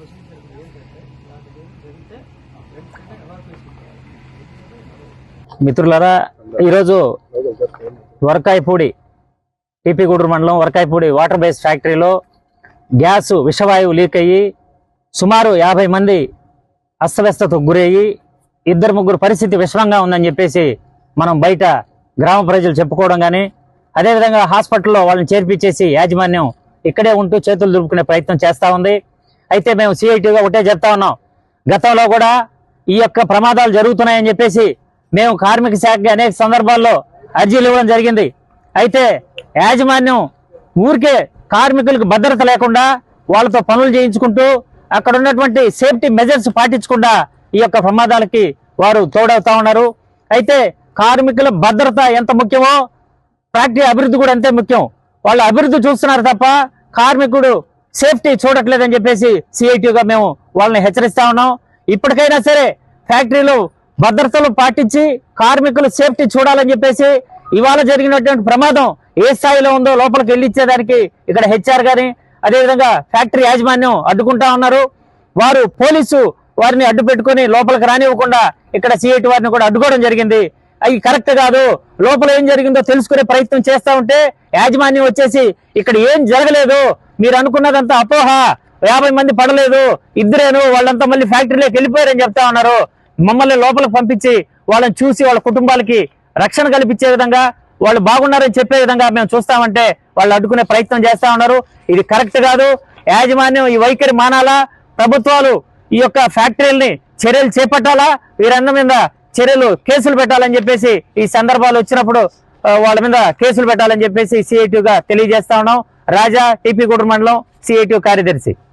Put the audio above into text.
Question జరిగింది ఏంటంటే జరిగితే ఆ ఫ్రెండ్స్ అంటే తీసుకుంటారు మిత్రులారా ఈరోజు వరకాయపూడి టీపీగూడూరు మండలం వరకాయపూడి వాటర్ బేస్ ఫ్యాక్టరీలో గ్యాస్ విషవాయువు లీక్ అయ్యి సుమారు యాభై మంది అస్తవ్యస్తకు గురయ్యి ఇద్దరు ముగ్గురు పరిస్థితి విషమంగా ఉందని చెప్పేసి మనం బయట గ్రామ ప్రజలు చెప్పుకోవడం కానీ అదేవిధంగా హాస్పిటల్లో వాళ్ళని చేర్పించేసి యాజమాన్యం ఇక్కడే ఉంటూ చేతులు దులుపుకునే ప్రయత్నం చేస్తూ ఉంది. అయితే మేము సిఐటిగా ఒకటే చెప్తా ఉన్నాం. గతంలో కూడా ఈ యొక్క ప్రమాదాలు జరుగుతున్నాయని చెప్పేసి మేము కార్మిక శాఖకి అనేక సందర్భాల్లో అర్జీలు ఇవ్వడం జరిగింది. అయితే యాజమాన్యం ఊరికే కార్మికులకు భద్రత లేకుండా వాళ్ళతో పనులు చేయించుకుంటూ అక్కడ ఉన్నటువంటి సేఫ్టీ మెజర్స్ పాటించకుండా ఈ యొక్క ప్రమాదాలకి వారు తోడవుతా ఉన్నారు. అయితే కార్మికుల భద్రత ఎంత ముఖ్యమో ఫ్యాక్టరీ అభివృద్ధి కూడా అంతే ముఖ్యం. వాళ్ళు అభివృద్ధి చూస్తున్నారు తప్ప కార్మికుడు సేఫ్టీ చూడట్లేదని చెప్పేసి సిఐటిగా మేము వాళ్ళని హెచ్చరిస్తా ఉన్నాం. ఇప్పటికైనా సరే ఫ్యాక్టరీలు భద్రతలు పాటించి కార్మికులు సేఫ్టీ చూడాలని చెప్పేసి ఇవాళ జరిగినటువంటి ప్రమాదం ఏ స్థాయిలో ఉందో లోపలికి వెళ్ళిచ్చేదానికి ఇక్కడ హెచ్ఆర్ గాని అదేవిధంగా ఫ్యాక్టరీ యాజమాన్యం అడ్డుకుంటా ఉన్నారు. వారు పోలీసు వారిని అడ్డు పెట్టుకుని లోపలికి రానివ్వకుండా ఇక్కడ సిఐటి వారిని కూడా అడ్డుకోవడం జరిగింది. అవి కరెక్ట్ కాదు. లోపల ఏం జరిగిందో తెలుసుకునే ప్రయత్నం చేస్తా ఉంటే యాజమాన్యం వచ్చేసి ఇక్కడ ఏం జరగలేదు మీరు అనుకున్నదంతా అపోహ. యాభై మంది పడలేదు. ఇద్దరేను వాళ్ళంతా మళ్ళీ ఫ్యాక్టరీలోకి వెళ్ళిపోయారని చెప్తా ఉన్నారు. మమ్మల్ని లోపలికి పంపించి వాళ్ళని చూసి వాళ్ళ కుటుంబాలకి రక్షణ కల్పించే విధంగా వాళ్ళు బాగున్నారని చెప్పే విధంగా మేము చూస్తామంటే వాళ్ళు అడ్డుకునే ప్రయత్నం చేస్తా ఉన్నారు. ఇది కరెక్ట్ కాదు. యాజమాన్యం ఈ వైఖరి మానాలా? ప్రభుత్వాలు ఈ యొక్క ఫ్యాక్టరీల్ని చర్యలు చేపట్టాలా? వీరన్న మీద చర్యలు కేసులు పెట్టాలని చెప్పేసి ఈ సందర్భాలు వచ్చినప్పుడు వాళ్ళ మీద కేసులు పెట్టాలని చెప్పేసి సిఐటిగా తెలియజేస్తా ఉన్నాం. రాజా టీపీ మండలం సిఐటి కార్యదర్శి.